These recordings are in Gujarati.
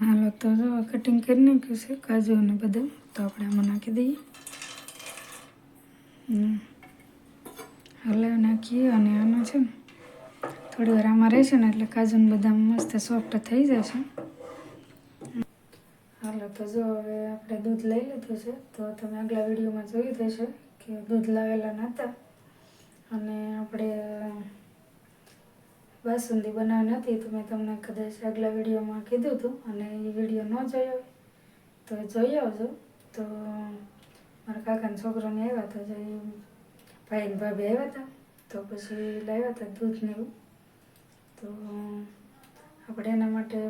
હાલો, તો જો કટિંગ કરી નાખ્યું છે, કાજુ અને બદામ. તો આપણે આમાં નાખી દઈએ. હલાવી નાખીએ. અને આનો છે ને, થોડી વાર આમાં રહેશે ને, એટલે કાજુ ને બદામ મસ્ત સોફ્ટ થઈ જશે. હાલો, તો જો હવે આપણે દૂધ લઈ લીધું છે, તો તમે આગલા વિડીયોમાં જોયું થશે કે દૂધ લાવેલા નહોતા. અને આપણે બાસુંદી બનાવી હતી તો મેં તમને કદાચ આગલા વિડીયોમાં કીધું હતું અને એ વીડિયો ન જોયો તો જોઈ આવજો. તો મારા કાકાના છોકરાને આવ્યા હતા જે ભાઈ ને ભાભી આવ્યા હતા. તો પછી લાવ્યા હતા દૂધ ને એવું. તો આપણે એના માટે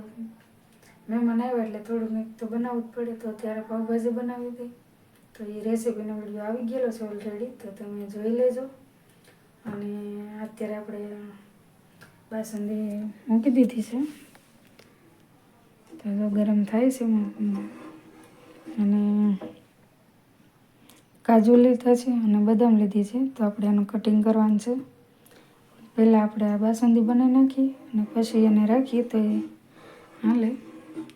મહેમાન આવ્યા એટલે થોડું મેં તો બનાવવું જ પડે. તો ત્યારે પાવભાજી બનાવી હતી. તો એ રેસીપીનો વીડિયો આવી ગયેલો છે ઓલરેડી તો તમે જોઈ લેજો. અને અત્યારે આપણે બાસુંદી મૂકી દીધી છે. તો ગરમ થાય છે અને કાજુ લીધા છે અને બદામ લીધી છે. તો આપણે એનું કટિંગ કરવાનું છે. પહેલાં આપણે આ બાસુંદી બનાવી નાખીએ અને પછી એને રાખીએ તો એ હાલે.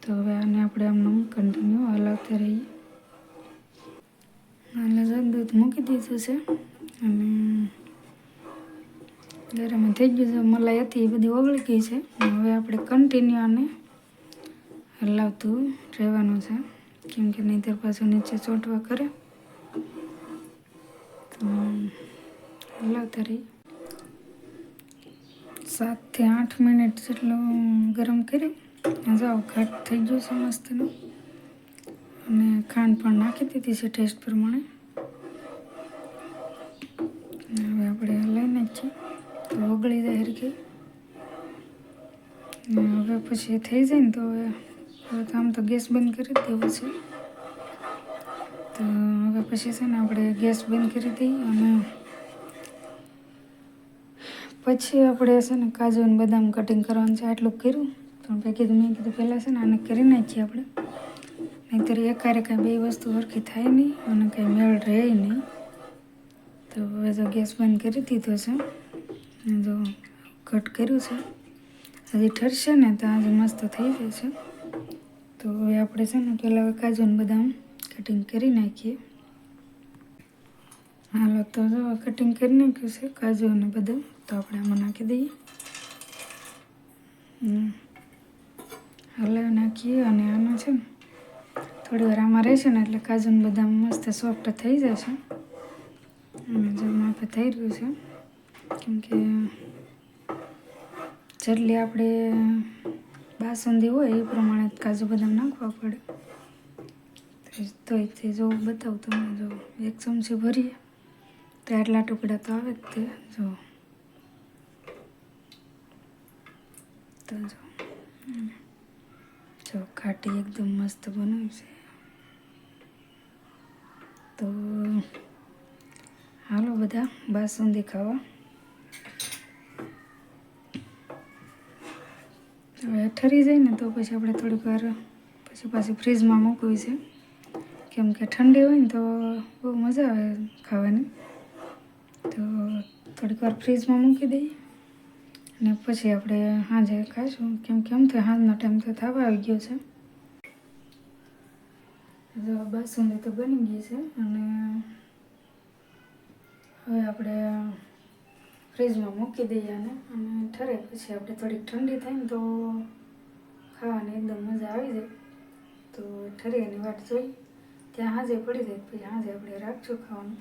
તો હવે આને આપણે આમનું કન્ટિન્યુ હલાવતા રહીએ. હાલે દૂધ મૂકી દીધું છે. અને ગરમ થઈ ગયું છે, મલાઈ હતી, એ બધી ઓગળી ગઈ છે. હવે આપણે કન્ટિન્યુ આને હલાવતું રહેવાનું છે. કેમ કે નહીંતર પાછું નીચે ચોંટવા કરે. તો હલાવતા રહી સાતથી આઠ મિનિટ જેટલું ગરમ કરી. જાઓ, ઘાટ થઈ ગયું છે મસ્તનું. અને ખાંડ પણ નાખી દીધી છે ટેસ્ટ પ્રમાણે. હવે આપણે લઈને જ છીએ. તો ઓગળી જાય હરકી હવે પછી થઈ જાય ને તો હવે તો આમ તો ગેસ બંધ કરી દેવો છે. તો હવે પછી છે ને આપણે ગેસ બંધ કરી દઈએ અને પછી આપણે છે ને કાજુ અને બદામ કટિંગ કરવાનું છે, આટલું કર્યું. પણ પછી કીધું, મેં કીધું પહેલાં છે ને આને કરી નાખીએ આપણે. નહીંતર એકારે કાંઈ બે વસ્તુ સરખી થાય નહીં અને કાંઈ મેળ રહે નહીં. તો હવે જો ગેસ બંધ કરી દીધો છે. જો કટ કર્યું છે. હજી ઠરશે ને તો આજે મસ્ત થઈ જશે. તો હવે આપણે છે ને પહેલાં હવે કાજુ બદામ કટિંગ કરી નાખીએ. હાલો, તો જો કટિંગ કરી નાખ્યું છે કાજુ અને બદામ, તો આપણે આમાં નાખી દઈએ. હલાવી નાખીએ અને આનો છે ને થોડી વાર આમાં રહેશે ને એટલે કાજુ બદામ મસ્ત સોફ્ટ થઈ જશે. અને જો માફે થઈ રહ્યું છે. કેમ કે જેટલી આપણે બાસુંદી હોય એ પ્રમાણે કાજુ બદામ નાખવા પડે. તો- તે જો બતાવું તમને, જો એક ચમચી ભરીએ, તો આટલા ટુકડા તો આવે જ તે, જો. તો જો. જો ખાટી એકદમ મસ્ત બનાવી છે. તો હાલો બધા બાસુંદી ખાવા. હવે ઠરી જાય ને તો પછી આપણે થોડીક વાર પછી પાછી ફ્રીજમાં મૂકવી છે. કેમ કે ઠંડી હોય ને તો બહુ મજા આવે ખાવાની. તો થોડીક વાર ફ્રીજમાં મૂકી દઈએ. અને પછી આપણે સાંજે ખાઈશું. કેમ કે એમ તો સાંજનો ટાઈમ તો થવા આવી ગયો છે. જો બાસુંદી તો બની ગઈ છે અને હવે આપણે ફ્રીજમાં મૂકી દઈએ અને અને ઠરે. પછી આપણે થોડીક ઠંડી થાય ને તો ખાવાની એકદમ મજા આવી જાય. તો ઠરી એની વાટ જોઈ. ત્યાં હાજે પડી જાય. પછી હાજે આપણે રાખજો ખાવાનું.